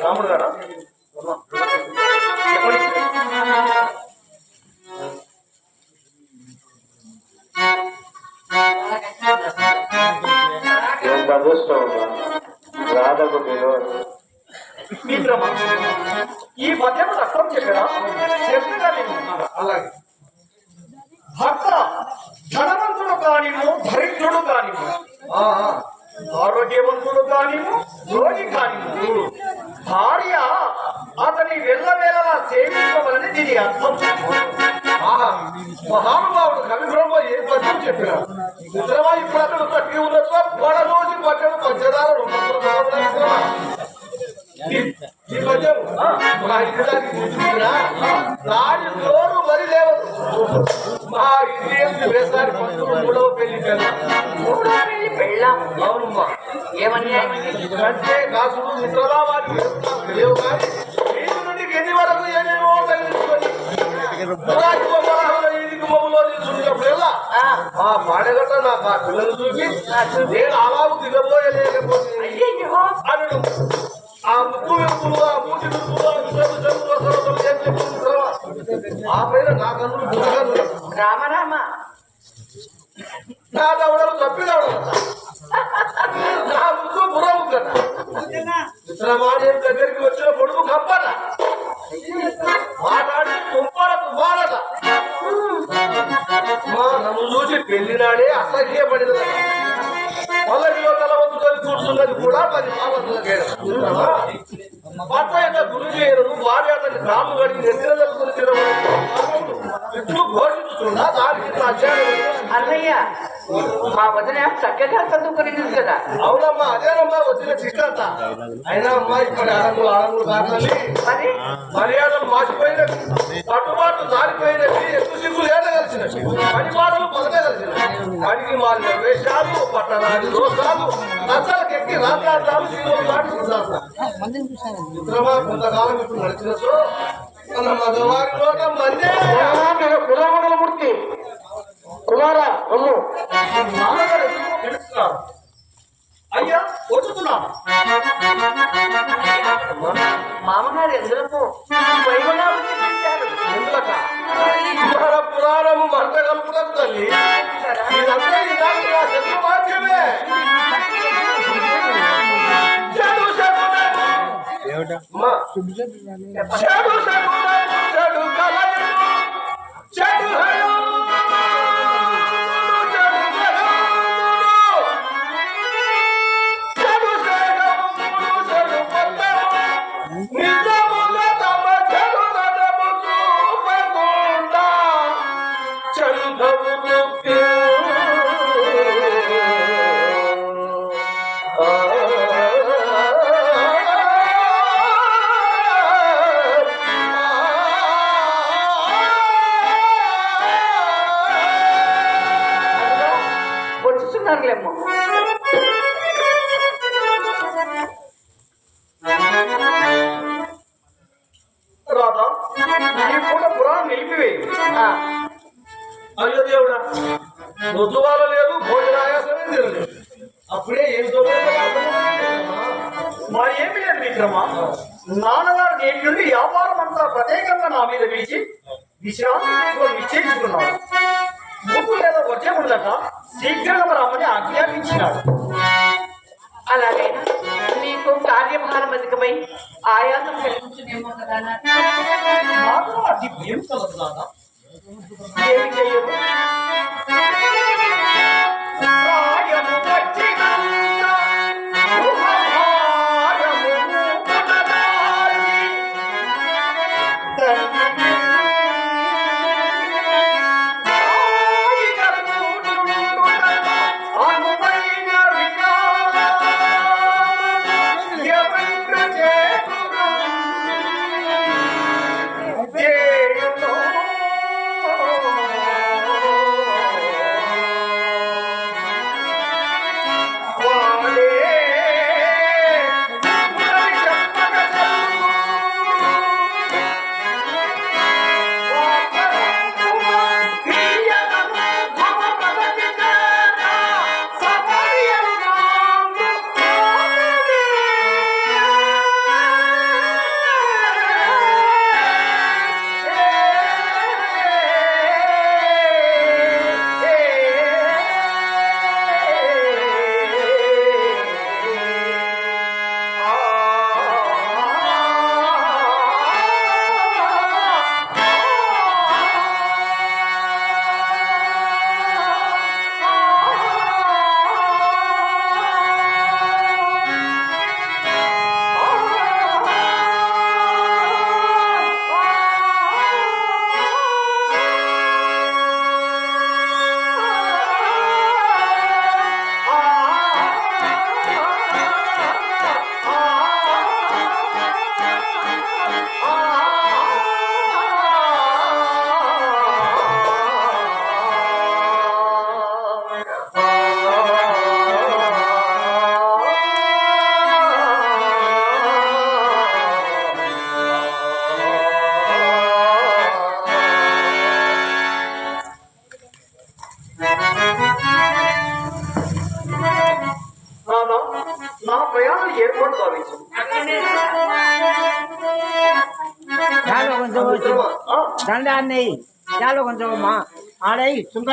రాముడు గారా రాధకు మీరు ఈ మధ్యలో అర్థం చెప్పారా చెప్పినా నేను అలాగే. అర్థం ఆహా. మహానుభావుడు కవి బ్రహ్మ ఏ పద్యం చెప్పినాడు మిత్రమా ఇప్పుడు అతడు తట్టి ఉన్నట్టు పడరోజు పట్టడం పంచదార ఈ- పద్యం మా మరి లేవదు. ఇంటి వేసారి పంతులు మూడవ పెళ్ళి పెళ్ళాం? అవునమ్మా. ఏమన్యాయం? అంటే కాసులు మిత్రమా వారి లేవు కానీ ఆ, పాడగట్ట నాకు ఆ పిల్లలు చూసి నేను అలాగు దిగబోయలేకపోతే అయ్యయ్యో అను ఆ ముక్కు వెలుపులు ఆ మూటి వెలుపులు ఆ విషయం చెరువు వసతులు ఏం చెప్పింది తర్వాత ఆ పైన నా కన్నులు నా దవడలు నా ముక్కు దగ్గరికి వచ్చిన కప్పట మాట్లాడి నన్ను చూసి పెళ్ళినాడే అసహ్యపడినదట పల్లకిలో తలవంతుకొని కూర్చున్నది కూడా పది పాపతుల భర్త యొక్క గురు చేయను భార్య అతని రాము గడికి నెత్తిన తెలుసుకుని దానికి ఇట్లా అధ్యాయం అన్నయ్య మా వదిన చక్కగా చదువుకునేది కదా. అవునమ్మా అదేనమ్మా వచ్చిన చిక్కంత అయినా అమ్మా ఇక్కడ అడంగులు అడంగులు కాదని మరి? మర్యాదలు మాసిపోయినవి కట్టుబాట్లు దారిపోయినవి ఎక్కువ సిగ్గులు ఏడగలిసినవి పని మాటలు పలకగలిసినవి పనికి మారిన వేషాలు పట్టణాది దోషాలు నచ్చలకెక్కి రాత్రాలు శ్రీలోకి నాటి మిత్రమా కొంతకాలం ఇప్పుడు నడిచినచో మన మగవారి నోట మందే. కులమండల మూర్తి. కుమారా అయ్యా వచ్చుతున్నాను మామగారు మంట కలుపుతాం తల్లి ఇదంతా ఇలాంటి మార్గమే. చెడు చెడు చెడు వచ్చుతున్నారులేమ్మో రాధా ఈ పూట పురాణం నిలిపివేయి. ఆ, అయ్యో దేవుడా రుతువాల లేదు భోజనాయాసమే తినలేదు అప్పుడే ఏం మరి ఏమి లేదు విక్రమ? నాన్నగారు నేటి నుండి వ్యాపారం అంతా ప్రత్యేకంగా నా మీద పిలిచి విశ్రాంతి తీసుకొని లేదా వచ్చే ఉండక శీఘ్రంగా రామని ఆజ్ఞాపించినాడు. అలాగైనా నీకు కార్యభారం అధికమై ఆయాసం కలిగించునేమో కదా అది ఏం కలదు ఏమి చెయ్యదు ఏర్పాటు భావించు చాలు కొంచెం ఆ, దండాన్ని చాలు కొంచెం మా ఆడై